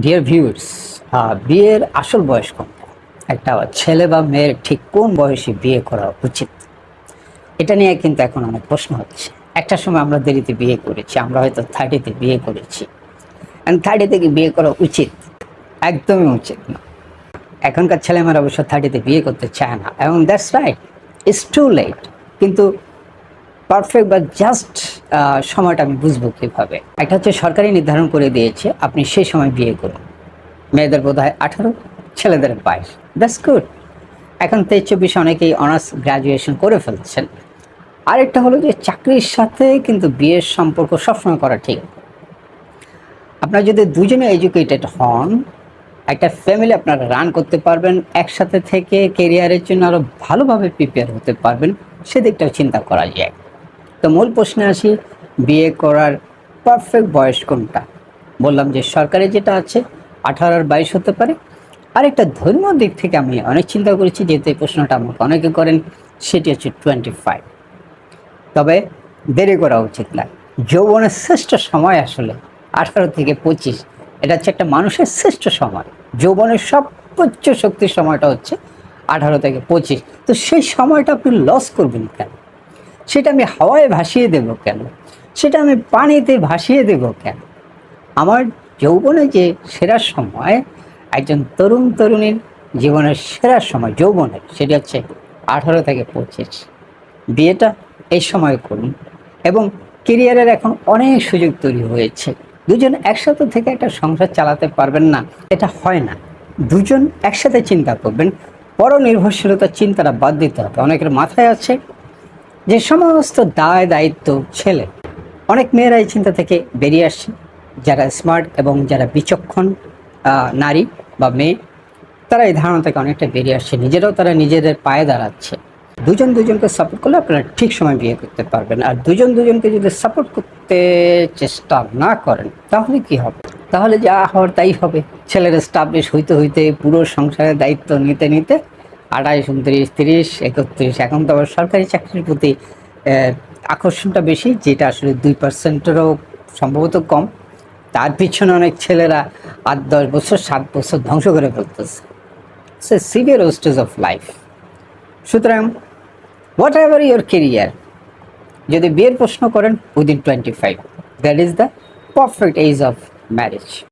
Dear viewers বিয়ের আসল বয়স কোনটা একটা ছেলে বা মেয়ের ঠিক কোন বয়সে বিয়ে করা উচিত? এটা নিয়ে কিন্তু এখন অনেক প্রশ্ন হচ্ছে। একটা সময় আমরা দেরিতে বিয়ে করেছি, আমরা হয়তো থার্টিতে বিয়ে করেছি। থার্টি থেকে বিয়ে করা উচিত? একদমই উচিত না। এখনকার ছেলেমেয়েরা অবশ্য থার্টিতে বিয়ে করতে চায় না। এবং that's right it's too late কিন্তু পারফেক্ট বা জাস্ট সময়টা আমি বুঝব কীভাবে। একটা হচ্ছে সরকারি নির্ধারণ করে দিয়েছে, আপনি সেই সময় বিয়ে করুন। মেয়েদের বোধ হয় আঠারো, ছেলেদের বাইশ। দ্যাটস গুড এখন তেইশ চব্বিশে অনেকেই অনার্স গ্র্যাজুয়েশন করে ফেলছেন। আরেকটা হলো যে চাকরির সাথে কিন্তু বিয়ের সম্পর্ক সবসময় করা ঠিক। আপনার যদি দুজনে এডুকেটেড হন, একটা ফ্যামিলি আপনারা রান করতে পারবেন, একসাথে থেকে কেরিয়ারের জন্য আরও ভালোভাবে প্রিপেয়ার হতে পারবেন, সেদিকটাও চিন্তা করা যায়। তো মূল প্রশ্নে আসি, বিয়ে করার পারফেক্ট বয়স কোনটা? বললাম যে সরকারি যেটা আছে, আঠারো আর বাইশ হতে পারে। আরেকটা ধর্মীয় দিক থেকে আমি অনেক চিন্তা করেছি, যেহেতু এই প্রশ্নটা আমাকে অনেকে করেন, সেটি হচ্ছে টোয়েন্টি ফাইভ তবে দেরি করা উচিত না। যৌবনের শ্রেষ্ঠ সময় আসলে আঠারো থেকে পঁচিশ। এটা হচ্ছে একটা মানুষের শ্রেষ্ঠ সময়। যৌবনের সর্বোচ্চ শক্তির সময়টা হচ্ছে আঠারো থেকে পঁচিশ। তো সেই সময়টা আপনি লস করবেন কেন? সেটা আমি হাওয়ায় ভাসিয়ে দেব কেন? সেটা আমি পানিতে ভাসিয়ে দেব কেন? আমার যৌবনে যে সেরা সময়, একজন তরুণ তরুণীর জীবনের সেরা সময় যৌবনের সেটা হচ্ছে আঠারো থেকে পঁচিশ। বিয়েটা এই সময় করুন এবং কেরিয়ারের এখন অনেক সুযোগ তৈরি হয়েছে। দুজন একসাথে থেকে একটা সংসার চালাতে পারবেন না, এটা হয় না। দুজন একসাথে চিন্তা করবেন, পরনির্ভরশীলতার চিন্তাটা বাদ দিতে হবে। অনেকের মাথায় আছে যে সমস্ত দায় দায়িত্ব ছেলে, অনেক মেয়েরা এই চিন্তা থেকে বেরিয়ে আসছে। যারা স্মার্ট এবং যারা বিচক্ষণ নারী বা মেয়ে, তারা এই ধারণা থেকে অনেকটা বেরিয়ে আসছে। নিজেরাও তারা নিজেদের পায়ে দাঁড়াচ্ছে। দুজন দুজনকে সাপোর্ট করলে আপনারা ঠিক সময় বিয়ে করতে পারবেন। আর দুজন দুজনকে যদি সাপোর্ট করতে চেষ্টা না করেন, তাহলে কি হবে? তাহলে যা হওয়ার তাই হবে। ছেলের স্টাবলিশ হইতে হইতে পুরো সংসারের দায়িত্ব নিতে নিতে আঠাইশ, উনত্রিশ, তিরিশ, একত্রিশ। এখন তো আবার সরকারি চাকরির প্রতি আকর্ষণটা বেশি, যেটা আসলে দুই পার্সেন্টেরও সম্ভবত কম। তার পিছনে অনেক ছেলেরা আট, দশ বছর, সাত বছর ধ্বংস করে ফেলতেছে। সে সিভিয়ার স্টেজ অফ লাইফ সুতরাং হোয়াট এভার ইয়োর কেরিয়ার যদি বিয়ের প্রশ্ন করেন within twenty five that is the perfect age of marriage